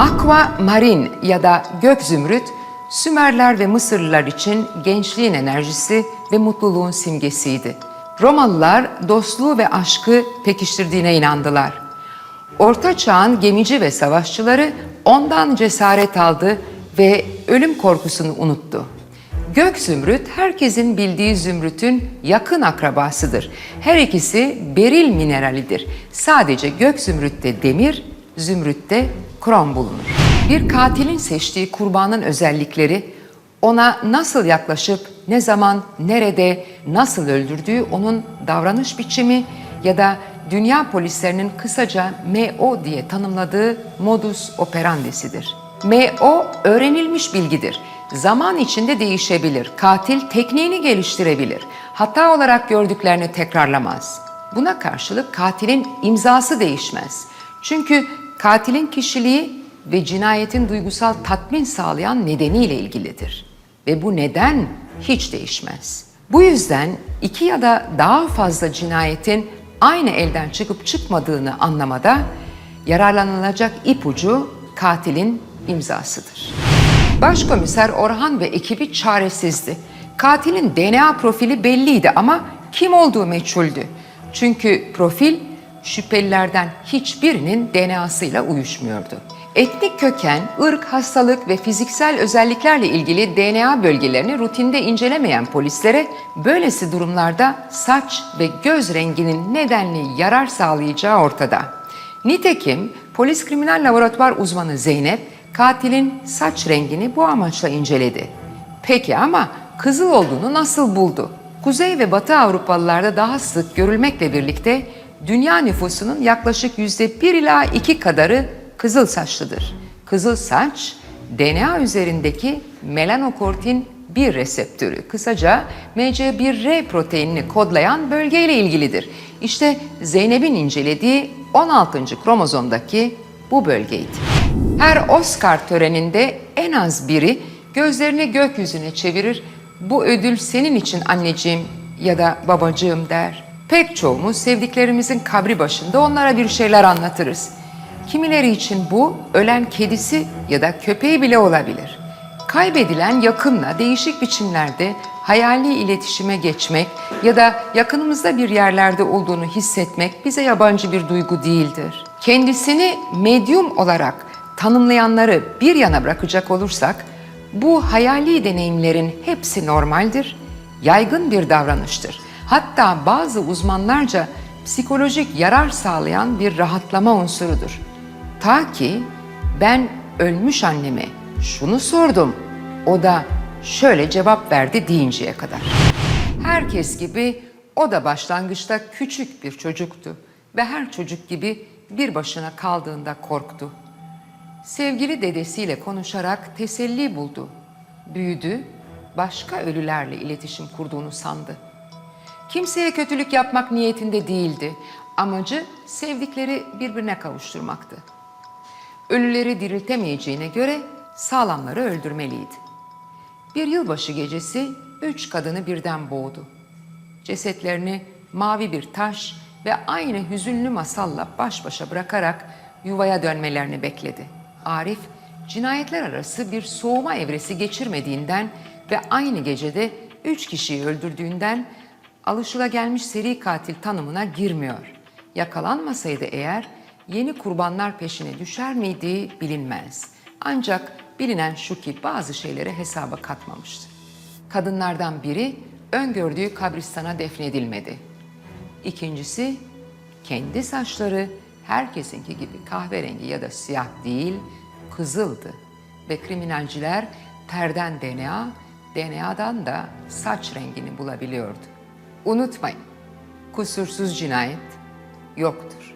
Aqua marin ya da gök zümrüt, Sümerler ve Mısırlılar için gençliğin enerjisi ve mutluluğun simgesiydi. Romalılar dostluğu ve aşkı pekiştirdiğine inandılar. Orta Çağ'ın gemici ve savaşçıları ondan cesaret aldı ve ölüm korkusunu unuttu. Gök zümrüt herkesin bildiği zümrütün yakın akrabasıdır. Her ikisi beril mineralidir. Sadece gök zümrütte demir, zümrütte krom bulunur. Bir katilin seçtiği kurbanın özellikleri ona nasıl yaklaşıp ne zaman, nerede, nasıl öldürdüğü onun davranış biçimi ya da dünya polislerinin kısaca MO diye tanımladığı modus operandisidir. MO öğrenilmiş bilgidir. Zaman içinde değişebilir. Katil tekniğini geliştirebilir. Hata olarak gördüklerini tekrarlamaz. Buna karşılık katilin imzası değişmez. Çünkü katilin kişiliği ve cinayetin duygusal tatmin sağlayan nedeniyle ilgilidir. Ve bu neden hiç değişmez. Bu yüzden iki ya da daha fazla cinayetin aynı elden çıkıp çıkmadığını anlamada yararlanılacak ipucu katilin imzasıdır. Başkomiser Orhan ve ekibi çaresizdi. Katilin DNA profili belliydi ama kim olduğu meçhuldü. Çünkü profil şüphelilerden hiçbirinin DNA'sıyla uyuşmuyordu. Etnik köken, ırk, hastalık ve fiziksel özelliklerle ilgili DNA bölgelerini rutinde incelemeyen polislere böylesi durumlarda saç ve göz renginin nedenli yarar sağlayacağı ortada. Nitekim polis kriminal laboratuvar uzmanı Zeynep katilin saç rengini bu amaçla inceledi. Peki ama kızıl olduğunu nasıl buldu? Kuzey ve Batı Avrupalılarda daha sık görülmekle birlikte dünya nüfusunun yaklaşık yüzde bir ila iki kadarı kızıl saçlıdır. Kızıl saç, DNA üzerindeki melanokortin 1 reseptörü, kısaca MC1R proteinini kodlayan bölgeyle ilgilidir. İşte Zeynep'in incelediği 16. kromozomdaki bu bölgeydi. Her Oscar töreninde en az biri gözlerini gökyüzüne çevirir, bu ödül senin için anneciğim ya da babacığım der. Pek çoğumuz sevdiklerimizin kabri başında onlara bir şeyler anlatırız. Kimileri için bu ölen kedisi ya da köpeği bile olabilir. Kaybedilen yakınla değişik biçimlerde hayali iletişime geçmek ya da yakınımızda bir yerlerde olduğunu hissetmek bize yabancı bir duygu değildir. Kendisini medyum olarak tanımlayanları bir yana bırakacak olursak, bu hayali deneyimlerin hepsi normaldir, yaygın bir davranıştır. Hatta bazı uzmanlarca psikolojik yarar sağlayan bir rahatlama unsurudur. Ta ki ben ölmüş anneme şunu sordum, o da şöyle cevap verdi deyinceye kadar. Herkes gibi o da başlangıçta küçük bir çocuktu ve her çocuk gibi bir başına kaldığında korktu. Sevgili dedesiyle konuşarak teselli buldu. Büyüdü, başka ölülerle iletişim kurduğunu sandı. Kimseye kötülük yapmak niyetinde değildi. Amacı sevdikleri birbirine kavuşturmaktı. Ölüleri diriltemeyeceğine göre sağlamları öldürmeliydi. Bir yılbaşı gecesi üç kadını birden boğdu. Cesetlerini mavi bir taş ve aynı hüzünlü masalla baş başa bırakarak yuvaya dönmelerini bekledi. Arif, cinayetler arası bir soğuma evresi geçirmediğinden ve aynı gecede üç kişiyi öldürdüğünden alışılagelmiş seri katil tanımına girmiyor. Yakalanmasaydı eğer yeni kurbanlar peşine düşer miydi bilinmez. Ancak bilinen şu ki bazı şeyleri hesaba katmamıştı. Kadınlardan biri öngördüğü kabristana defnedilmedi. İkincisi kendi saçları herkesinki gibi kahverengi ya da siyah değil, kızıldı ve kriminalciler terden DNA, DNA'dan da saç rengini bulabiliyordu. Unutmayın, kusursuz cinayet yoktur.